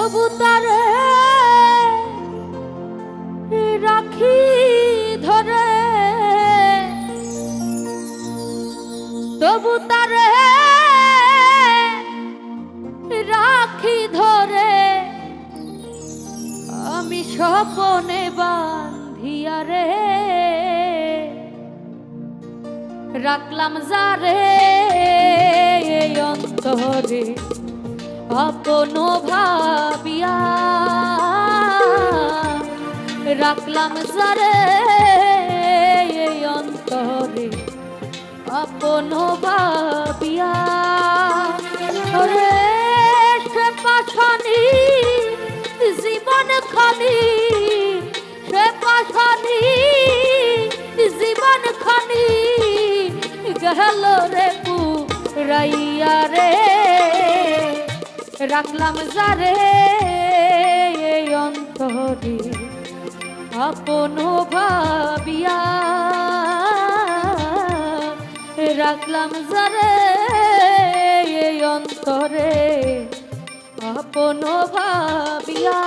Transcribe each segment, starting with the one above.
তবু তারে রাখি ধরে। তবু তারে রাখি ধরে। আমি স্বপনে বান্ধিয়া রে, রাখলাম যারে অন্তরে। আপন ভাবিয়া রাখলাম এই অন্তরে। আপন ভাবিয়া রে সে পাশানি, জীবন খানি। সে পাশানি, জীবন খানি। গেল রে পুরাইয়া রে। রাখলাম যারে অন্তরে। আপন ভাবিয়া রাখলাম যারে অন্তরে। আপন ভাবিয়া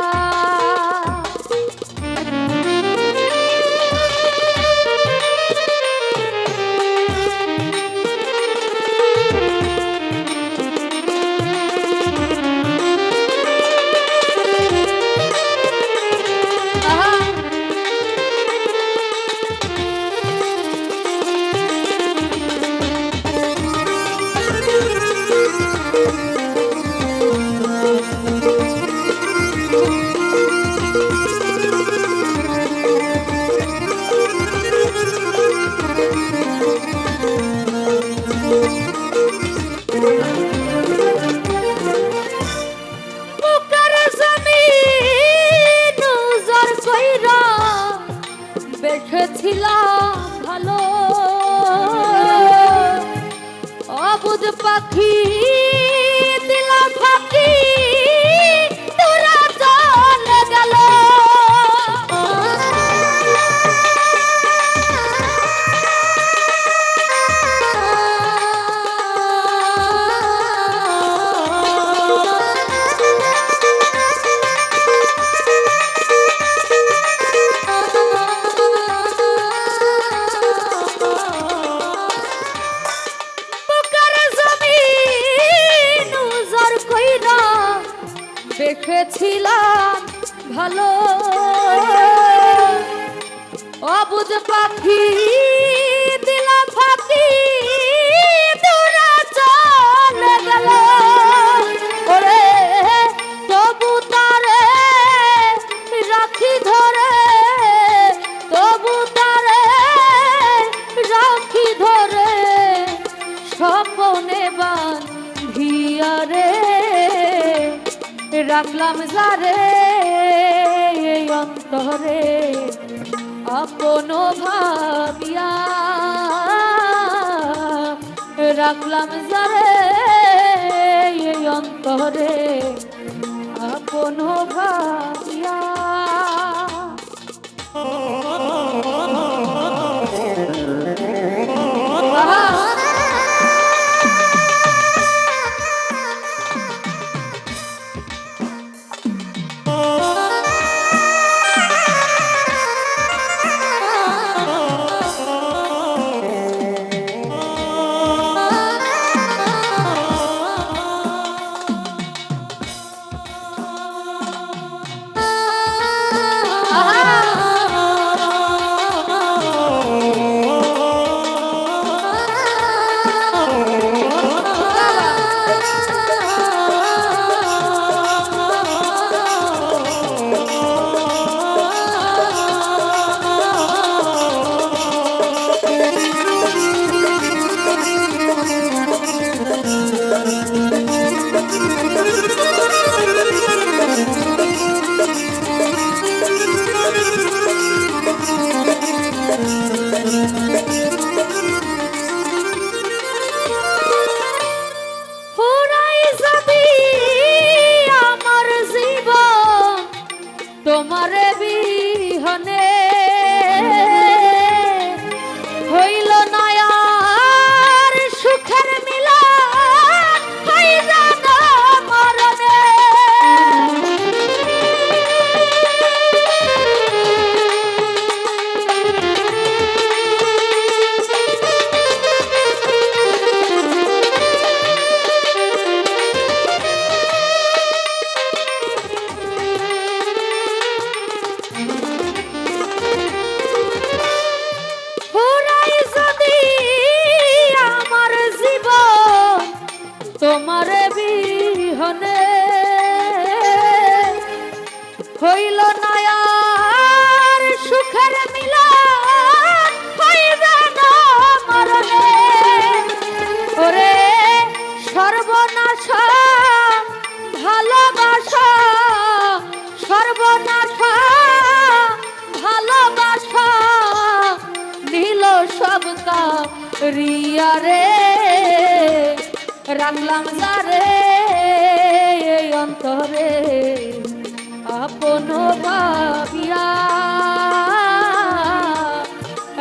বেসেছিলাম ভালো। অবুধ পাখি দিলা ফাঁকি। অবুজ পাখি দিলা ফাঁকি, দূরে চলে গেল। ওরে, তবু তারে রাখি ধরে, তবু তারে রাখি ধরে। স্বপনে রাখলাম যারে অন্তরে। আপন ভাবিয়া রাখলাম যারে এই অন্তরে। আপন ভাবিয়া তোমারে তোমার বিহনে হইল না আর সুখের মিলন, হইবে সর্বনাশ, ভালোবাসা সর্বনাশ, ভালোবাসা, নীল সব রিয়া রে। রাখলাম যারে অন্তরে। আপন ভাবিয়া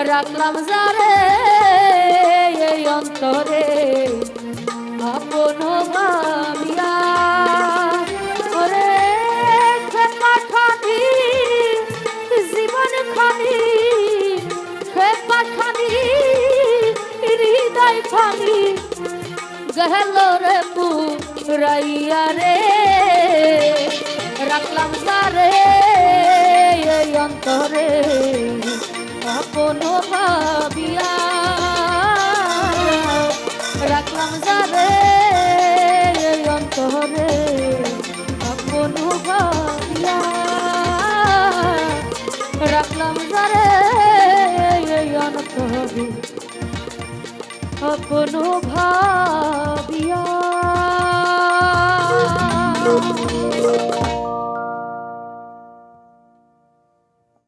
রাখলাম যারে অন্তরে। আপন ভাবিয়া। ওরে খানি হৃদয় খানি গহল রে পুরাইয়া রে রাখলাম তারে এই অন্তরে। আপন ভাবিয়া